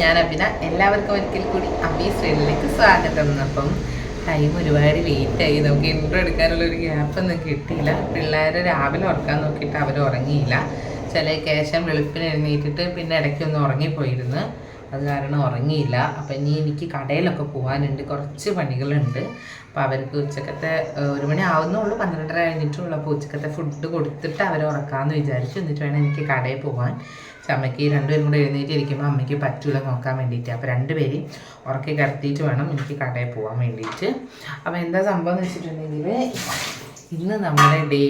ഞാൻ അഭിന. എല്ലാവർക്കും ഒരിക്കൽ കൂടി അബി ശ്രീലിലേക്ക് സ്വാഗതം. അപ്പം ടൈം ഒരുപാട് ലേറ്റായി നമുക്ക് ഇൻട്രോ എടുക്കാനുള്ള ഒരു ഗ്യാപ്പ് ഒന്നും കിട്ടിയില്ല. പിള്ളേർ രാവിലെ ഉറക്കാൻ നോക്കിയിട്ട് അവർ ഉറങ്ങിയില്ല. ചില കേശം വെളുപ്പിന് എഴുന്നേറ്റിട്ട് പിന്നെ ഇടയ്ക്കൊന്ന് ഉറങ്ങിപ്പോയിരുന്നു. അത് കാരണം ഉറങ്ങിയില്ല. അപ്പം ഇനി എനിക്ക് കടയിലൊക്കെ പോകാനുണ്ട്. കുറച്ച് പണികളുണ്ട്. അപ്പോൾ അവർക്ക് ഉച്ചക്കത്തെ ഒരു മണി ആവുന്നുള്ളൂ. പന്ത്രണ്ടര കഴിഞ്ഞിട്ടുള്ളൂ. അപ്പോൾ ഉച്ചക്കത്തെ ഫുഡ് കൊടുത്തിട്ട് അവരെ ഉറക്കാമെന്ന് വിചാരിച്ചു. എന്നിട്ട് വേണം എനിക്ക് കടയിൽ പോകാൻ. പക്ഷെ അമ്മയ്ക്ക് രണ്ടുപേരും കൂടെ എഴുന്നേറ്റിരിക്കുമ്പോൾ അമ്മയ്ക്ക് പറ്റൂല നോക്കാൻ വേണ്ടിയിട്ട്. അപ്പോൾ രണ്ടുപേരും ഉറക്കി കിടത്തിയിട്ട് വേണം എനിക്ക് കടയിൽ പോകാൻ വേണ്ടിയിട്ട്. അപ്പോൾ എന്താ സംഭവം എന്ന് വെച്ചിട്ടുണ്ടെങ്കിൽ ഇന്ന് നമ്മുടെ ഡേ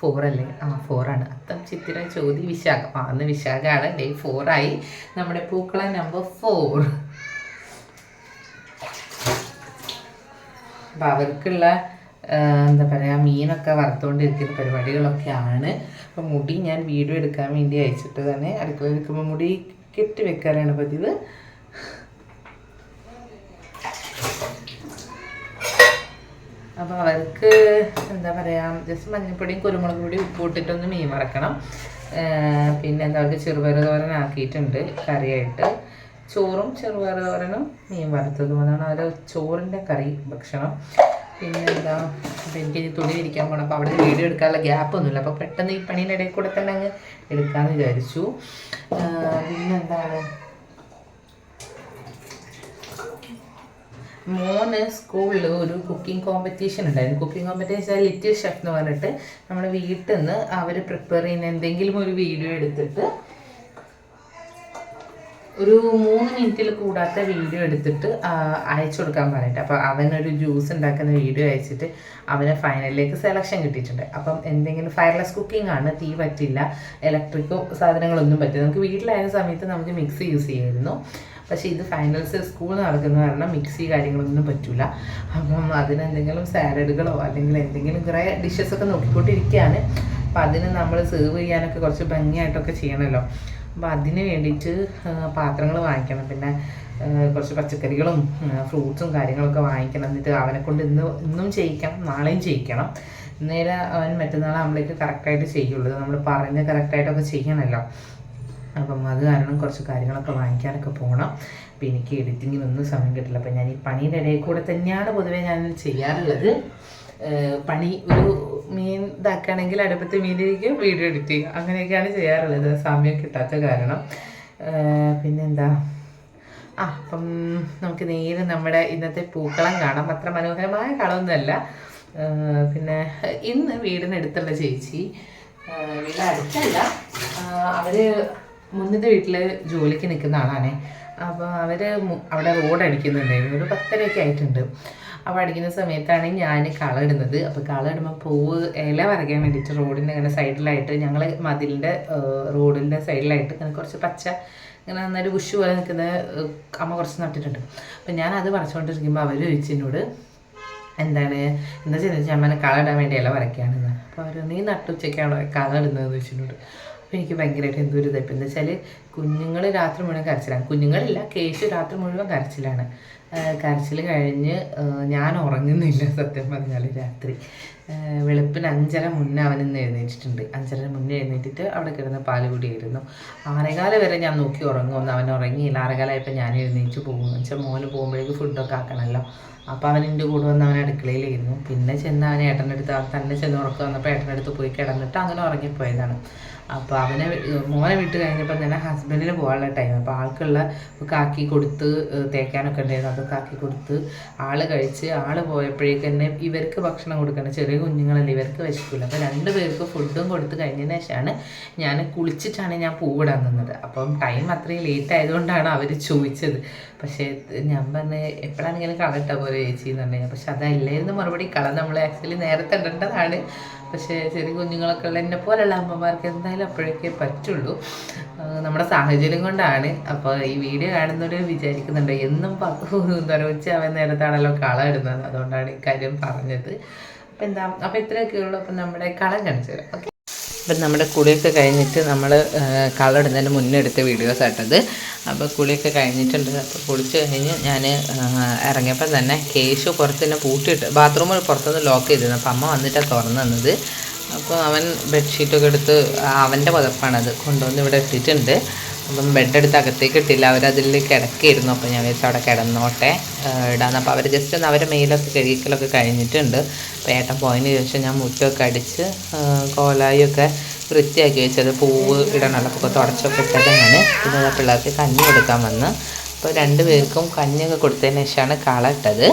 ഫോർ അല്ലേ? ആ ഫോറാണ് അത്തം ചിത്തിര ചോതി വിശാഖം. ആ അന്ന് വിശാഖമാണ് ഡേ ഫോറായി നമ്മുടെ പൂക്കള നമ്പർ ഫോർ അപ്പോൾ അവർക്കുള്ള എന്താ പറയുക മീനൊക്കെ വറുത്തുകൊണ്ടിരിക്കുന്ന പരിപാടികളൊക്കെയാണ്. അപ്പോൾ മുടി ഞാൻ വീഡിയോ എടുക്കാൻ വേണ്ടി അയച്ചിട്ട് തന്നെ അടുക്കള എടുക്കുമ്പോൾ മുടി കെട്ടി വെക്കാറാണ് പതിവ്. അപ്പോൾ അവർക്ക് എന്താ പറയുക ജസ്റ്റ് മഞ്ഞൾപ്പൊടിയും കുരുമുളക് പൊടിയും ഉപ്പ് ഇട്ടിട്ടൊന്ന് മീൻ വറക്കണം. പിന്നെ എന്താ അവർക്ക് ചെറുപയർ തോരൻ ആക്കിയിട്ടുണ്ട് കറിയായിട്ട്. ചോറും ചെറുപയർ തോരനും മീൻ വറുത്തതും. അതാണ് അവരുടെ ചോറിന്റെ കറി ഭക്ഷണം. പിന്നെ എന്താ അപ്പം എനിക്ക് ഇനി തുണി ഇരിക്കാൻ പോകണം അപ്പോൾ അവിടെ വീഡിയോ എടുക്കാനുള്ള ഗ്യാപ്പ് ഒന്നുമില്ല. അപ്പോൾ പെട്ടെന്ന് ഈ പണീന്റെ ഇടയിൽ കൂടെ തന്നെ അങ്ങ് എടുക്കാമെന്ന് വിചാരിച്ചു. പിന്നെന്താണ്? മോന് സ്കൂളിൽ ഒരു കുക്കിംഗ് കോമ്പറ്റീഷൻ ഉണ്ടായിരുന്നു. കുക്കിംഗ് കോമ്പറ്റീഷൻ ലിറ്റിൽ ഷെഫ് എന്ന് പറഞ്ഞിട്ട് നമ്മുടെ വീട്ടിൽ നിന്ന് അവർ പ്രിപ്പയർ ചെയ്യുന്ന എന്തെങ്കിലും ഒരു വീഡിയോ എടുത്തിട്ട് ഒരു മൂന്ന് മിനിറ്റിൽ കൂടാത്ത വീഡിയോ എടുത്തിട്ട് അയച്ചു കൊടുക്കാൻ പറഞ്ഞിട്ട്. അപ്പോൾ അവനൊരു ജ്യൂസ് ഉണ്ടാക്കുന്ന വീഡിയോ അയച്ചിട്ട് അവനെ ഫൈനലിലേക്ക് സെലക്ഷൻ കിട്ടിയിട്ടുണ്ട്. അപ്പം എന്തെങ്കിലും ഫയർലെസ് കുക്കിംഗ് ആണ് തീ പറ്റില്ല ഇലക്ട്രിക്കോ സാധനങ്ങളൊന്നും പറ്റില്ല. നമുക്ക് വീട്ടിലായിരുന്ന സമയത്ത് നമുക്ക് മിക്സി യൂസ് ചെയ്യായിരുന്നു. പക്ഷേ ഇത് ഫൈനൽസ് സ്കൂൾ നടക്കുന്ന കാരണം മിക്സി കാര്യങ്ങളൊന്നും പറ്റില്ല അപ്പം അതിനെന്തെങ്കിലും സാലഡുകളോ അല്ലെങ്കിൽ എന്തെങ്കിലും കുറേ ഡിഷസ് ഒക്കെ നോക്കിക്കൊണ്ടിരിക്കുകയാണ്. അപ്പം അതിന് നമ്മൾ സെർവ് ചെയ്യാനൊക്കെ കുറച്ച് ഭംഗിയായിട്ടൊക്കെ ചെയ്യണമല്ലോ അപ്പോൾ അതിന് വേണ്ടിയിട്ട് പാത്രങ്ങൾ വാങ്ങിക്കണം. പിന്നെ കുറച്ച് പച്ചക്കറികളും ഫ്രൂട്ട്സും കാര്യങ്ങളൊക്കെ വാങ്ങിക്കണം. എന്നിട്ട് അവനെ കൊണ്ട് ഇന്ന് ഇന്നും ചെയ്യിക്കണം. നാളെയും ചെയ്യിക്കണം. നേരെ അവൻ മറ്റന്നാളാകുമ്പോഴേക്ക് കറക്റ്റായിട്ട് ചെയ്യുള്ളൂ. നമ്മൾ പറഞ്ഞ് കറക്റ്റായിട്ടൊക്കെ ചെയ്യണമല്ലോ അപ്പം അത് കാരണം കുറച്ച് കാര്യങ്ങളൊക്കെ വാങ്ങിക്കാനൊക്കെ പോകണം അപ്പം എനിക്ക് എഡിറ്റിങ്ങിനൊന്നും സമയം കിട്ടില്ല. അപ്പം ഞാൻ ഈ പണിയുടെ ഇടയിൽ കൂടെ തന്നെയാണ് പൊതുവേ ഞാൻ ചെയ്യാറുള്ളത്. പണി ഒരു മീൻ ഇതാക്കുകയാണെങ്കിൽ അടുപ്പത്ത് മീനിരിക്കും വീഡിയോ എഡിറ്റ് ചെയ്യും. അങ്ങനെയൊക്കെയാണ് ചെയ്യാറുള്ളത്. സമയം കിട്ടാത്ത കാരണം. പിന്നെന്താ? ആ അപ്പം നമുക്ക് നേരെ നമ്മുടെ ഇന്നത്തെ പൂക്കളം കാണാം. അത്ര മനോഹരമായ കളമൊന്നുമല്ല. പിന്നെ ഇന്ന് വീടിനടുത്തുള്ള ചേച്ചി വീടിനടുത്തല്ല. വീട് അവർ മുന്നത്തെ വീട്ടിൽ ജോലിക്ക് നിൽക്കുന്ന ആളാണേ. അപ്പോൾ അവർ അവിടെ റോഡ് അടിക്കുന്നുണ്ടായിരുന്നു. ഒരു പത്തരയൊക്കെ ആയിട്ടുണ്ട്. അപ്പോൾ അടിക്കുന്ന സമയത്താണ് ഞാൻ കള ഇടുന്നത്. അപ്പോൾ കള ഇടുമ്പോൾ പൂവ് ഇല വരയ്ക്കാൻ വേണ്ടിയിട്ട് റോഡിന്റെ ഇങ്ങനെ സൈഡിലായിട്ട് ഞങ്ങൾ മതിലിന്റെ റോഡിന്റെ സൈഡിലായിട്ട് ഇങ്ങനെ കുറച്ച് പച്ച ഇങ്ങനെ നന്നായിട്ട് ബുഷ് പോലെ നിൽക്കുന്ന അമ്മ കുറച്ച് നട്ടിട്ടുണ്ട്. അപ്പം ഞാൻ അത് പറിച്ചുകൊണ്ടിരിക്കുമ്പോൾ അവർ ചോദിച്ചതിനോട് എന്താണ് എന്താ ചെയ്യുന്നത്? ഞാൻ കളയിടാൻ വേണ്ടി ഇല വരയ്ക്കുകയാണെന്ന് അപ്പോൾ അവർ നീ നട്ടുച്ചയ്ക്കാണോ കള ഇടുന്നത് ചോദിച്ചിട്ടുണ്ട് അപ്പോൾ എനിക്ക് ഭയങ്കരമായിട്ട് എന്തോ ഒരു ഇതായിപ്പോൾ എന്താ വെച്ചാൽ കുഞ്ഞുങ്ങൾ രാത്രി മുഴുവൻ കരച്ചിലാണ്. കുഞ്ഞുങ്ങളില്ല കേശു രാത്രി മുഴുവൻ കരച്ചിലാണ്. കരച്ചിൽ കഴിഞ്ഞ് ഞാൻ ഉറങ്ങുന്നില്ല സത്യം പറഞ്ഞാൽ രാത്രി. വെളുപ്പിന് അഞ്ചര മുന്നേ അവൻ ഇന്ന് എഴുന്നേറ്റിട്ടുണ്ട്. അഞ്ചര മുന്നേ എഴുന്നേറ്റിട്ട് അവിടെ കിടന്ന് പാൽ കുടിയായിരുന്നു. ആറേകാല വരെ ഞാൻ നോക്കി ഉറങ്ങുമെന്ന് അവൻ ഉറങ്ങിയില്ല. ആറേകാലായപ്പോൾ ഞാൻ എഴുന്നേറ്റ് പോകും വെച്ചാൽ മോന് പോകുമ്പോഴേക്ക് ഫുഡൊക്കെ ആക്കണമല്ലോ അപ്പോൾ അവൻ എന്റെ കൂടെ വന്ന് അവൻ അടുക്കളയിലിരുന്നു. പിന്നെ ചെന്ന് അവൻ ഏട്ടന്റെ അടുത്ത് അവൻ തന്നെ ചെന്ന് ഉറക്കം വന്നപ്പോൾ ഏട്ടന്റെ അടുത്ത് പോയി കിടന്നിട്ട് അങ്ങനെ ഉറങ്ങിപ്പോയതാണ്. അപ്പോൾ അവനെ മോനെ വിട്ട് കഴിഞ്ഞപ്പോൾ തന്നെ ഹസ്ബൻഡിന് പോകാനുള്ള ടൈം അപ്പോൾ ആൾക്കുള്ള കാക്കി കൊടുത്ത് തേക്കാനൊക്കെ ഉണ്ടായിരുന്നു. ആക്കി കൊടുത്ത് ആൾ കഴിച്ച് ആൾ പോയപ്പോഴേക്ക് തന്നെ ഇവർക്ക് ഭക്ഷണം കൊടുക്കണം. ചെറിയ കുഞ്ഞുങ്ങളല്ലേ ഇവർക്ക് വിശക്കില്ല അപ്പോൾ രണ്ട് പേർക്ക് ഫുഡും കൊടുത്ത് കഴിഞ്ഞതിന് ശേഷമാണ് ഞാൻ കുളിച്ചിട്ടാണ് ഞാൻ പൂവിടാൻ നിന്നത്. അപ്പം ടൈം അത്രയും ലേറ്റ് ആയതുകൊണ്ടാണ് അവർ ചോദിച്ചത്. പക്ഷേ ഞാൻ പറഞ്ഞ് എപ്പോഴാണെങ്കിലും കളട്ട പോലെ ചേച്ചി എന്ന് പറഞ്ഞു പക്ഷെ അതല്ലായിരുന്നു മറുപടി. കള നമ്മൾ ആക്ച്വലി നേരത്തെ ഇടേണ്ടതാണ്. പക്ഷേ ചെറിയ കുഞ്ഞുങ്ങളൊക്കെ ഉള്ള എന്നെ പോലുള്ള അമ്മമാർക്ക് എന്തായാലും അപ്പോഴൊക്കെ പറ്റുള്ളൂ. നമ്മുടെ സാഹചര്യം കൊണ്ടാണ്. അപ്പോൾ ഈ വീഡിയോ കാണുന്നവർ വിചാരിക്കുന്നുണ്ട് എന്നും എന്താ പറയുക ഉച്ചയാവാൻ നേരത്താണല്ലോ കള ഇടുന്നത്. അതുകൊണ്ടാണ് ഇക്കാര്യം പറഞ്ഞത്. അപ്പം എന്താ അപ്പം ഇത്രയൊക്കെ ഉള്ളൂ. അപ്പം നമ്മുടെ കളം കാണിച്ചു തരാം. ഓക്കെ? അപ്പം നമ്മുടെ കുളിയൊക്കെ കഴിഞ്ഞിട്ട് നമ്മൾ കളറിടുന്നതിന് മുന്നേ എടുത്ത വീഡിയോസ് ആട്ടത് അപ്പോൾ കുളിയൊക്കെ കഴിഞ്ഞിട്ടുണ്ട്. അപ്പോൾ കുളിച്ച് കഴിഞ്ഞ് ഞാൻ ഇറങ്ങിയപ്പോൾ തന്നെ കേശു തന്നെ പൂട്ടിയിട്ട് ബാത്റൂമിൽ പുറത്തുനിന്ന് ലോക്ക് ചെയ്തിരുന്നു. അപ്പോൾ അമ്മ വന്നിട്ടാണ് തുറന്നു തന്നത്. അപ്പോൾ അവൻ ബെഡ്ഷീറ്റൊക്കെ എടുത്ത് അവന്റെ പുതപ്പാണത് കൊണ്ടുവന്ന് ഇവിടെ ഇട്ടിട്ടുണ്ട്. അപ്പം ബെഡ് എടുത്ത് അകത്തേക്ക് ഇട്ടില്ല. അവരതിൽ കിടക്കിയിരുന്നു. അപ്പോൾ ഞാൻ വിചാരിച്ചു അവിടെ കിടന്നോട്ടെ ഇടാന്ന്. അപ്പോൾ അവർ ജസ്റ്റ് ഒന്ന് അവരെ മെയിലൊക്കെ കഴിക്കലൊക്കെ കഴിഞ്ഞിട്ടുണ്ട്. അപ്പോൾ ഏട്ടൻ പോയതിന് ശേഷം ഞാൻ മുറ്റമൊക്കെ അടിച്ച് കോലായൊക്കെ വൃത്തിയാക്കി വെച്ചത്. പൂവ് ഇടണമല്ലോ. അപ്പോൾ തുടച്ചൊക്കെ ഇട്ടതാണ് പിന്നെ പിള്ളേർക്ക് കഞ്ഞി കൊടുക്കാൻ വന്ന്. അപ്പോൾ രണ്ട് പേർക്കും കഞ്ഞിയൊക്കെ കൊടുത്തതിന് ശേഷമാണ് കള ഇതാണ്ടേ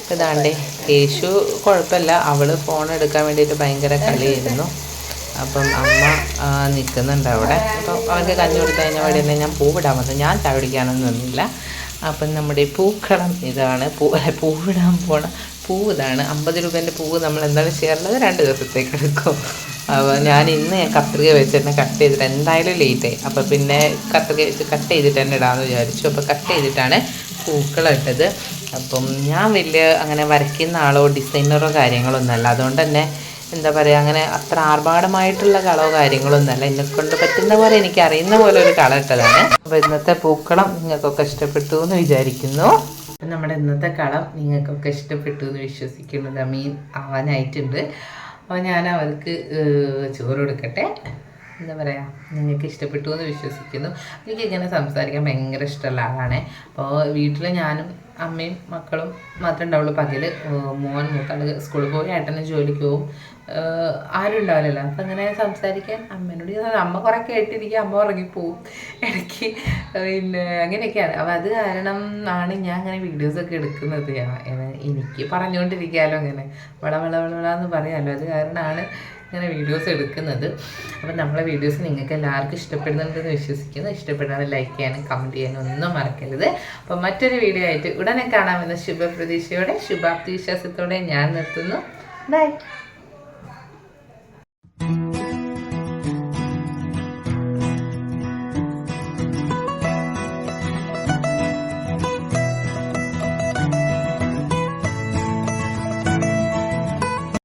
അപ്പോൾ ഇതാണ്ട് യേശു കുഴപ്പമില്ല. അവൾ ഫോൺ എടുക്കാൻ വേണ്ടിയിട്ട് ഭയങ്കര കളിയായിരുന്നു. അപ്പം അമ്മ നിൽക്കുന്നുണ്ട് അവിടെ. അപ്പം അവർക്ക് കഞ്ഞി കൊടുത്തു കഴിഞ്ഞാൽ വഴി തന്നെ ഞാൻ പൂവിടാൻ വന്നു. ഞാൻ ചവിടിക്കാനൊന്നും ഒന്നുമില്ല അപ്പം നമ്മുടെ പൂക്കളം ഇതാണ്. പൂ പൂവിടാൻ പോണ പൂവ് ഇതാണ്. അമ്പത് രൂപേന്റെ പൂവ് നമ്മൾ എന്താണ് ചെയ്യാറുള്ളത് രണ്ട് ദിവസത്തേക്ക് എടുക്കും. അപ്പോൾ ഞാൻ ഇന്ന് കത്രിക വെച്ച് തന്നെ കട്ട് ചെയ്തിട്ട് എന്തായാലും ലേറ്റായി അപ്പോൾ പിന്നെ കത്രിക വെച്ച് കട്ട് ചെയ്തിട്ട് തന്നെ ഇടാമെന്ന് വിചാരിച്ചു. അപ്പോൾ കട്ട് ചെയ്തിട്ടാണ് പൂക്കളം ഇട്ടത്. അപ്പം ഞാൻ വലിയ അങ്ങനെ വരയ്ക്കുന്ന ആളോ ഡിസൈനറോ കാര്യങ്ങളൊന്നുമല്ല അതുകൊണ്ട് തന്നെ എന്താ പറയുക അങ്ങനെ അത്ര ആർഭാടമായിട്ടുള്ള കളോ കാര്യങ്ങളൊന്നുമല്ല എന്നെ കൊണ്ട് പറ്റുന്ന പോലെ എനിക്ക് അറിയുന്ന പോലെ ഒരു കള ഇട്ടതാണ്. അപ്പോൾ ഇന്നത്തെ പൂക്കളം നിങ്ങൾക്കൊക്കെ ഇഷ്ടപ്പെട്ടു എന്ന് വിചാരിക്കുന്നു. അപ്പം നമ്മുടെ ഇന്നത്തെ കളം നിങ്ങൾക്കൊക്കെ ഇഷ്ടപ്പെട്ടു എന്ന് വിശ്വസിക്കുന്നു. മീൻ ആവാനായിട്ടുണ്ട്. അപ്പോൾ ഞാൻ അവർക്ക് ചോറ് കൊടുക്കട്ടെ. എന്താ പറയുക നിങ്ങൾക്ക് ഇഷ്ടപ്പെട്ടു എന്ന് വിശ്വസിക്കുന്നു. എനിക്ക് ഇങ്ങനെ സംസാരിക്കാൻ ഭയങ്കര ഇഷ്ടമുള്ള ആളാണ്. അപ്പോൾ വീട്ടിൽ ഞാനും അമ്മയും മക്കളും മാത്രമേ ഉണ്ടാവുള്ളൂ. പകൽ മോൻ മൂത്താൾ സ്കൂളിൽ പോയി ഏട്ടന് ജോലിക്ക് പോകും ആരും ഉണ്ടാവില്ലല്ലോ. അപ്പം അങ്ങനെ സംസാരിക്കാൻ? അമ്മേനോട് അമ്മ കുറേ കേട്ടിരിക്കുക അമ്മ ഉറങ്ങിപ്പോവും ഇടയ്ക്ക് പിന്നെ അങ്ങനെയൊക്കെയാണ്. അപ്പം അത് കാരണം ആണ് ഞാൻ അങ്ങനെ വീഡിയോസൊക്കെ എടുക്കുന്നത്. എനിക്ക് പറഞ്ഞുകൊണ്ടിരിക്കാമല്ലോ അങ്ങനെ വള വള വള എന്ന് പറയാമല്ലോ അത് കാരണമാണ് ഇങ്ങനെ വീഡിയോസ് എടുക്കുന്നത്. അപ്പം നമ്മളെ വീഡിയോസ് നിങ്ങൾക്ക് എല്ലാവർക്കും ഇഷ്ടപ്പെടുന്നുണ്ടെന്ന് വിശ്വസിക്കുന്നു. ഇഷ്ടപ്പെടാതെ ലൈക്ക് ചെയ്യാനും കമന്റ് ചെയ്യാനും ഒന്നും മറക്കരുത്. അപ്പം മറ്റൊരു വീഡിയോ ആയിട്ട് ഉടനെ കാണാമെന്ന ശുഭപ്രതീക്ഷയോടെ ശുഭാപ്തി വിശ്വാസത്തോടെ ഞാൻ നിർത്തുന്നു. ബൈ